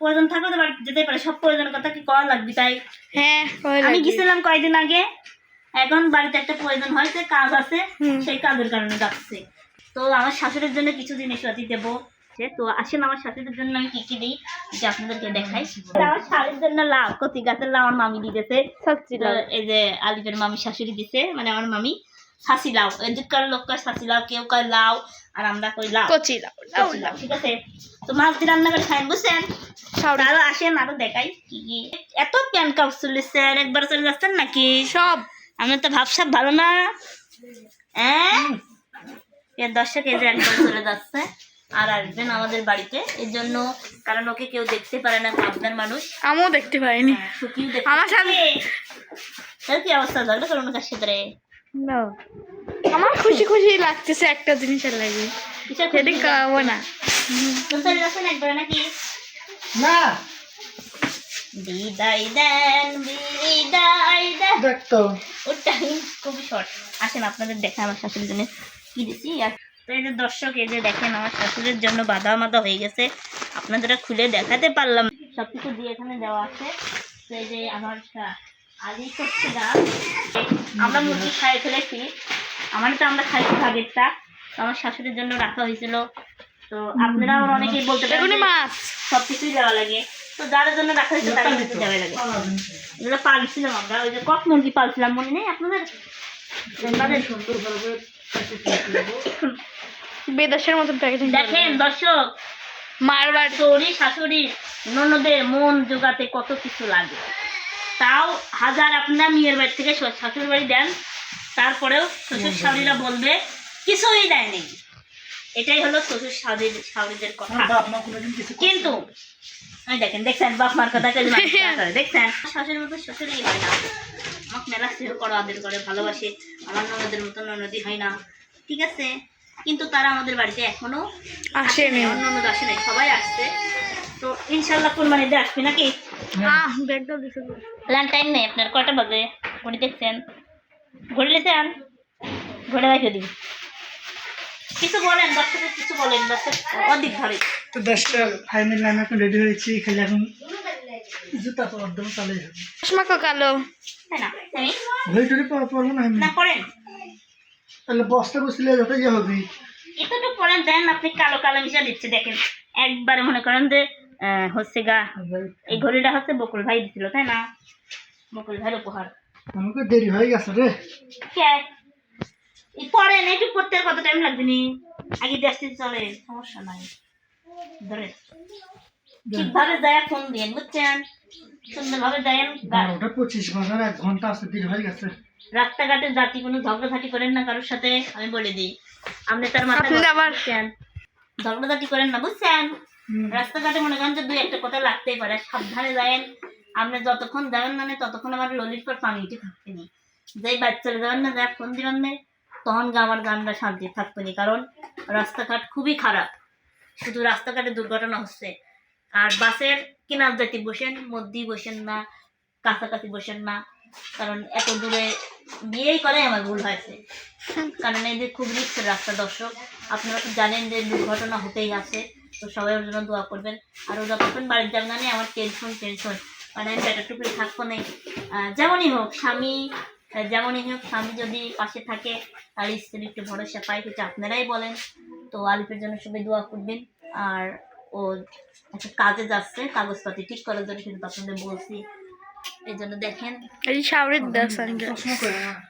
প্রয়োজন থাকলে তো বাড়ি যেতে পারে সব প্রয়োজনের কথা কি করা লাগবে তাই? হ্যাঁ আমি। গেছিলাম কয়দিন আগে এখন বাড়িতে একটা প্রয়োজন হয়েছে কাজ আছে সেই কাজের কারণে যাচ্ছে। তো আমার শাশুড়ির জন্য কিছু জিনিসপাতি দেবো সে তো আসেন আমার শাশুড়ির জন্য আমি কি কি দিই যে আপনাদেরকে দেখাই। আমার শাড়ির জন্য লাউ কতি গাছের লাউ আমার মামি দিতেছে। এই যে আলিফের মামি শাশুড়ি দিছে মানে আমার মামি। শাসি লাউ এদিককার লোক কয় শাসি লাউ কেউ কয় লাউ আর আমরা কই লাউ কচি লাউ লাউ লাউ, ঠিক আছে? তো মাছ দিয়ে রান্না করে খাই বুঝছেন? আরও আসেন আরও দেখাই কি কি। এত প্যান কাপ চলেছেন একবার চলে যাচ্ছেন নাকি? সব। আমি তো ভাবসাব ভালো না। হ্যাঁ এর দর্শক এই যে একবার চলে যাচ্ছে আর আসবেন আমাদের বাড়িতে। এর জন্য কারণ ওকে কেউ দেখতে পারে না পাবনার মানুষ। আমিও দেখতে পাইনি। সুখীও আমার সামনে- তার কি অবস্থা? ঝগড়া করুন কার সাথে না আমার খুশি খুশি লাগতেছে একটা জিনিসের লাগে। কিসের সেদিন খাওয়াবো না। বিদায় দেন বিদায় দেন। দেখতো ওটাই খুবই শর্ট আসেন আপনাদের দেখে আমার শাশুড়ির জন্য কি আর তো এই যে দর্শক এই যে দেখেন আমার শাশুড়ির জন্য বাধা মাদা হয়ে গেছে। আপনাদের খুলে দেখাতে পারলাম। সব কিছু দিয়ে এখানে দেওয়া আছে। তো এই যে আমার আজই আমরা মুরগি খাই ফেলেছি। আমার তো আমরা খাইছি তো আমার শাশুড়ির জন্য রাখা হয়েছিল। তো আপনারা অনেকেই বলতে পারেন মাছ। সব কিছুই দেওয়া লাগে। তো যার জন্য রাখা হয়েছে তারা কিন্তু দেওয়া লাগে। এগুলো পালছিলাম আমরা। ওই যে কক মুরগি পালছিলাম মনে নেই আপনাদের? বেদাসের মতন প্যাকেটিং দেখেন দর্শক মারবার চৌরি শাশুড়ি ননদের মন জোগাতে কত কিছু লাগে। তাও হাজার আপনার মেয়ের বাড়ি থেকে শ্বশুর- বাড়ি দেন। তারপরেও শ্বশুর শাশুড়িরা বলবে কিছুই দেয়নি। এটাই হলো শ্বশুর শাশুড়ির শাশুড়িদের কথা। আপনার কোনোদিন কিছু কিন্তু এই দেখেন দেখছেন বাপ মার কথা দেখছেন? শাশুড়ির মতো শ্বশুরই হয় না। আমাকে মেলা স্নেহ করো আদর করে ভালোবাসে। আমার ননদের মতো ননদি হয় না। ঠিক আছে? কিন্তু তারা আমাদের বাড়িতে এখনও আসেনি। অন্য ননদ আসে নাই সবাই আসছে। তো ইনশাল্লাহ কোরবানিতে আসবে নাকি? আহ ব্যাগটা দিছে। লান টাইম নেই আপনার কটা বাজে? ঘড়ি দেখছেন? ঘড়ি লেছেন ঘড়ি রেখে দিন। কিছু বলেন দর্শকের কিছু বলেন দর্শক অধিক ধরে তো দশটা ফাইনাল আমি এখন রেডি হয়েছি খালি এখন জুতা তো অর্ধ চালে যাবে চশমা কো কালো। তাই না? আমি ঘড়ি টড়ি পাওয়া না আমি না করেন তাহলে বস্তা বসলে যত ইয়ে হবে। একটু পরেন দেন আপনি কালো কালো মিশা দিচ্ছে দেখেন। একবারে মনে করেন যে হচ্ছে গা এই ঘড়িটা হচ্ছে বকুল ভাই দিছিল তাই না? বকুল ভাইয়ের উপহার। আমাকে দেরি হয়ে গেছে রে। কে? এই পড়েন একটু পড়তে কত টাইম লাগবে নি? আগে দেখতে চলে সমস্যা নাই। ধরে। ঠিকভাবে যায় ফোন দিন বুঝছেন? সুন্দরভাবে দেন বারোটা পঁচিশ বাজার এক ঘণ্টা আছে দেরি হয়ে গেছে। রাস্তাঘাটে জাতি কোনো ঝগড়াঝাটি করেন না কারোর সাথে আমি বলে দিই। আপনি তার মাথা ঝগড়াঝাটি করেন না বুঝছেন। রাস্তাঘাটে মনে করেন যে দুই একটা কথা লাগতেই পারে সাবধানে যাবেন আপনি যতক্ষণ যাবেন না না, ততক্ষণ আমার ললির পর পানি উঠে থাকতে নি। যেই বাচ্চারা যাবেন না যা ফোন দিবেন না তখন আমার গানটা শান্তি থাকবে না কারণ রাস্তাঘাট খুবই খারাপ। শুধু রাস্তাঘাটে দুর্ঘটনা হচ্ছে। আর বাসের কিনার জাতি বসেন মধ্যেই বসেন না কাছাকাছি বসেন না কারণ এত দূরে বিয়েই করে আমার ভুল হয়েছে। কারণ এই যে খুব রিক্সের রাস্তা দর্শক আপনারা তো জানেন যে দুর্ঘটনা হতেই আছে। তো সবাই ওর জন্য দোয়া করবেন। আর ও যতক্ষণ বাড়ির যাবেন না আমার টেনশন টেনশন মানে আমি ব্যাটার টুকরি থাকব না। যেমনই হোক স্বামী যেমনই হোক স্বামী যদি পাশে থাকে আর স্ত্রী একটু ভরসা পায় সেটা আপনারাই বলেন। তো আলিফের জন্য সবাই দোয়া করবেন। আর ও একটা কাজে যাচ্ছে কাগজপাতি ঠিক করার জন্য কিন্তু আপনাদের বলছি। এই জন্য দেখেন।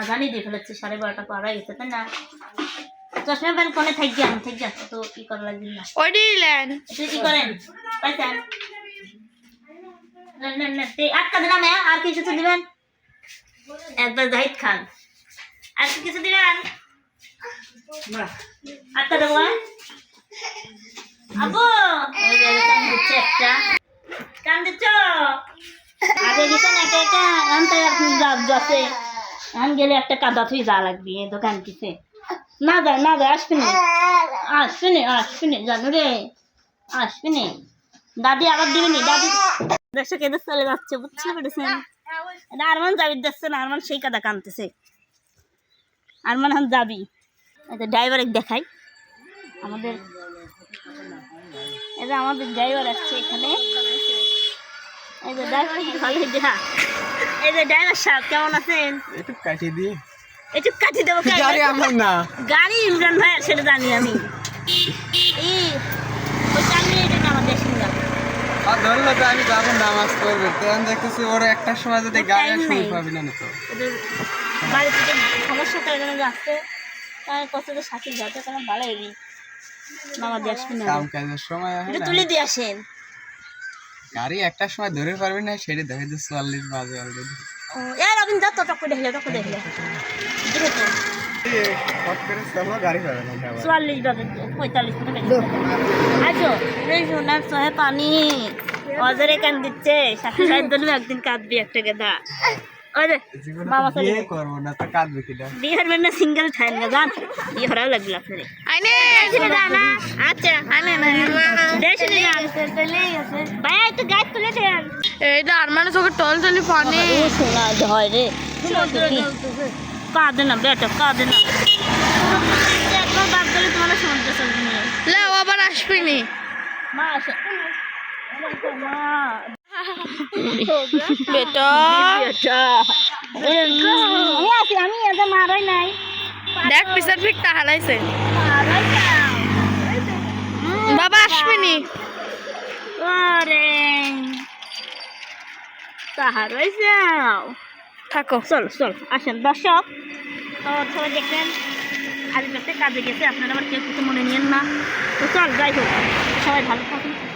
আগানি দিয়ে ফেলেছে সাড়ে বারোটা পার হয়ে গেছে তাই না? চশমা প্যান্ট কোনে থাকি আমি থাকি তো কি করা লাগবে না। ল্যান্ড। আপনি কি করেন পাইছেন নেন, নেন, নেন। এই আটকা দিলাম হ্যাঁ আর কিছু দিবেন? একবার জাহিদ খান। আর কি কিছু দিবেন? না আটকা দেবো হ্যাঁ? আবু একটা কান দিচ্ছ আগে গেছেন একা একা এখন আপনি যা- যাচ্ছে এখন গেলে একটা কাদা থুই যা লাগবে দোকান কিসে না যায় না যায় আসবি না আসবি না আসবি না জানো রে আসবি না দাদি আবার দিবি নি দাদি দর্শক এদের চলে যাচ্ছে বুঝতে পেরেছেন? এটা আরমান যাবি দেখছে না আরমান সেই কাদা কানতেছে। আরমান এখন যাবি এটা ড্রাইভার দেখাই। আমাদের এই যে আমাদের ড্রাইভার আসছে এখানে। এই যে ড্রাইভার ভালো দেখা এই যে ড্রাইভার সাহেব কেমন আছেন? একটু কাটিয়ে দিয়ে একটু কাটি দেবো গাড়ি আমার না। গাড়ি ইমরান ভাই সেটা জানি আমি। এই ওই সামনে এটা আমার দেশের গাড়ি আর ধরলো তো আমি যাব নামাজ পড়বে। তখন দেখতেছি ওরা একটা সময় যদি গাড়ি সময় নেই। পাবি না তো বাড়ি থেকে সমস্যা করে জন্য যাচ্ছে তাই কত যে সাথে যাতে কোনো ভালো হইনি নামাজ দিয়ে আসবি না। কাম কাজের সময় তুলে দিয়ে আসেন। গাড়ি একটা সময় ধরে পারবি না সেটা দেখে যে চুয়াল্লিশ বাজে অলরেডি এ রবিন যা তো টক দেখলে টক দেখলে। হট করে আবার। চুয়াল্লিশ বাজে পঁয়তাল্লিশ আছো এই সোনার সহে পানি। অজরে কান দিচ্ছে সাথে সাথে একদিন কাঁদবি একটা গেদা। সিঙ্গেল ঠাইন না জান বিয়ে হরাও লাগল আপনারে। আচ্ছা ভাই একটু গাছ তুলে দেন। এইটা আরমানের চোখে টল টলি পানি সোনা হয় রে। কাঁদে না বেটা কাঁদে না। একবার বাদ দিলে তোমার সমুদ্র চলবে লে ও আবার আসবিনি মা আসে। বেটা। বেটা। আমি আছি মারাই নাই। দেখ পিছন হারাইছে। বাবা আসবিনি আরে তাহারাই যাও থাকো। চল চল আসেন। দর্শক তো সবাই দেখবেন আজ কাছে কাজে গেছে আপনারা আবার কেউ কিছু মনে নিয়েন না। তো চল যাই হোক সবাই ভালো থাকুন।